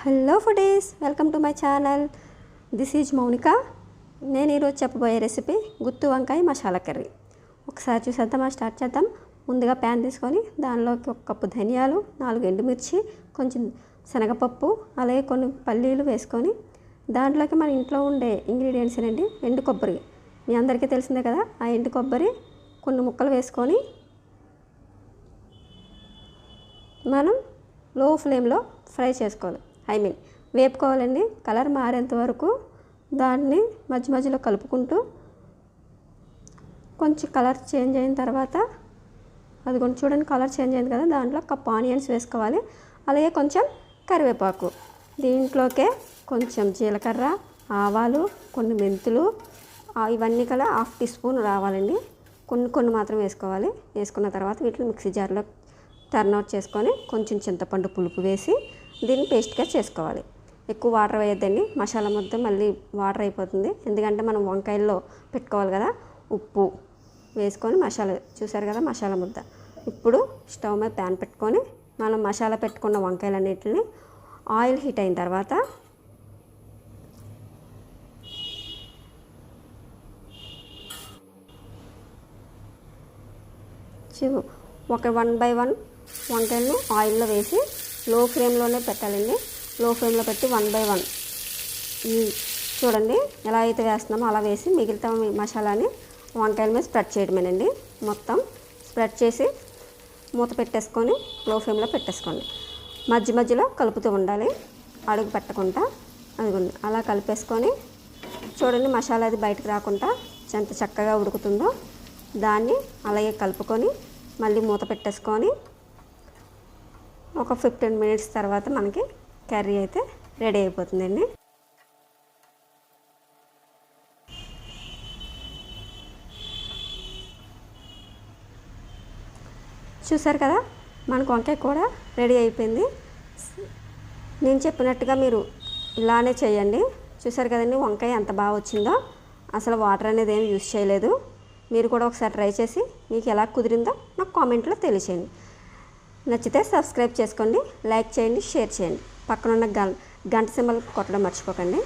Hello foodies welcome to my channel. This is Mounika. నేను ఈరోజు చెప్పబోయే రెసిపీ గుత్తు వంకాయ మసాలా కర్రీ. ఒకసారి చూసేద్దామా? స్టార్ట్ చేద్దాం. ముందుగా ప్యాన్ తీసుకొని దానిలోకి ఒక కప్పు ధనియాలు నాలుగు ఎండుమిర్చి కొంచెం శనగపప్పు అలాగే కొన్ని పల్లీలు వేసుకొని దాంట్లోకి మన ఇంట్లో ఉండే ఇంగ్రీడియంట్స్ అండి ఎండు కొబ్బరి. మీ అందరికీ తెలిసిందే కదా ఆ ఎండు కొబ్బరి కొన్ని ముక్కలు వేసుకొని మనం లో ఫ్లేమ్లో ఫ్రై చేసుకోవాలి. ఐ మీన్ వేపుకోవాలండి. కలర్ మారేంత వరకు దాన్ని మధ్య మధ్యలో కలుపుకుంటూ కొంచెం కలర్ చేంజ్ అయిన తర్వాత అది కొంచెం చూడండి కలర్ చేంజ్ అయింది కదా దాంట్లో కప్ ఆనియన్స్ వేసుకోవాలి. అలాగే కొంచెం కరివేపాకు దీంట్లోకే కొంచెం జీలకర్ర ఆవాలు కొన్ని మెంతులు ఇవన్నీ కల హాఫ్ టీ స్పూన్ రావాలండి. కొన్ని కొన్ని మాత్రం వేసుకోవాలి. వేసుకున్న తర్వాత వీటిని మిక్సీ జార్లో టర్న్ అవుట్ చేసుకొని కొంచెం చింతపండు పులుపు వేసి దీన్ని పేస్ట్గా చేసుకోవాలి. ఎక్కువ వాటర్ వేయద్దండి. మసాలా ముద్ద మళ్ళీ వాటర్ అయిపోతుంది. ఎందుకంటే మనం వంకాయల్లో పెట్టుకోవాలి కదా ఉప్పు వేసుకొని మసాలా చూసారు కదా మసాలా ముద్ద. ఇప్పుడు స్టవ్ మీద ప్యాన్ పెట్టుకొని మనం మసాలా పెట్టుకున్న వంకాయలన్నిటిని ఆయిల్ హీట్ అయిన తర్వాత ఒక వన్ బై వన్ వంకాయలను ఆయిల్లో వేసి లో ఫ్లేమ్లోనే పెట్టాలండి. లో ఫ్లేమ్లో పెట్టి వన్ బై వన్ ఈ చూడండి ఎలా అయితే వేస్తున్నామో అలా వేసి మిగిలితే మసాలాని వంకాయల మీద స్ప్రెడ్ చేయడమేనండి. మొత్తం స్ప్రెడ్ చేసి మూత పెట్టేసుకొని లో ఫ్లేమ్లో పెట్టేసుకోండి. మధ్య మధ్యలో కలుపుతూ ఉండాలి. అడుగు పెట్టకుండా అదిగోండి అలా కలిపేసుకొని చూడండి మసాలా అది బయటకు రాకుండా ఎంత చక్కగా ఉడుకుతుందో. దాన్ని అలాగే కలుపుకొని మళ్ళీ మూత పెట్టేసుకొని ఒక ఫిఫ్టీన్ మినిట్స్ తర్వాత మనకి కర్రీ అయితే రెడీ అయిపోతుందండి. చూసారు కదా మనకు వంకాయ కూడా రెడీ అయిపోయింది. నేను చెప్పినట్టుగా మీరు ఇలానే చేయండి. చూసారు కదండి వంకాయ ఎంత బాగా వచ్చిందో. అసలు వాటర్ అనేది ఏమి యూస్ చేయలేదు. మీరు కూడా ఒకసారి ట్రై చేసి మీకు ఎలా కుదిరిందో నాకు కామెంట్లో తెలియచేయండి. నచ్చితే సబ్స్క్రైబ్ చేసుకోండి లైక్ చేయండి షేర్ చేయండి. పక్కనున్న గం గంట సింబల్ కొట్టడం మర్చిపోకండి.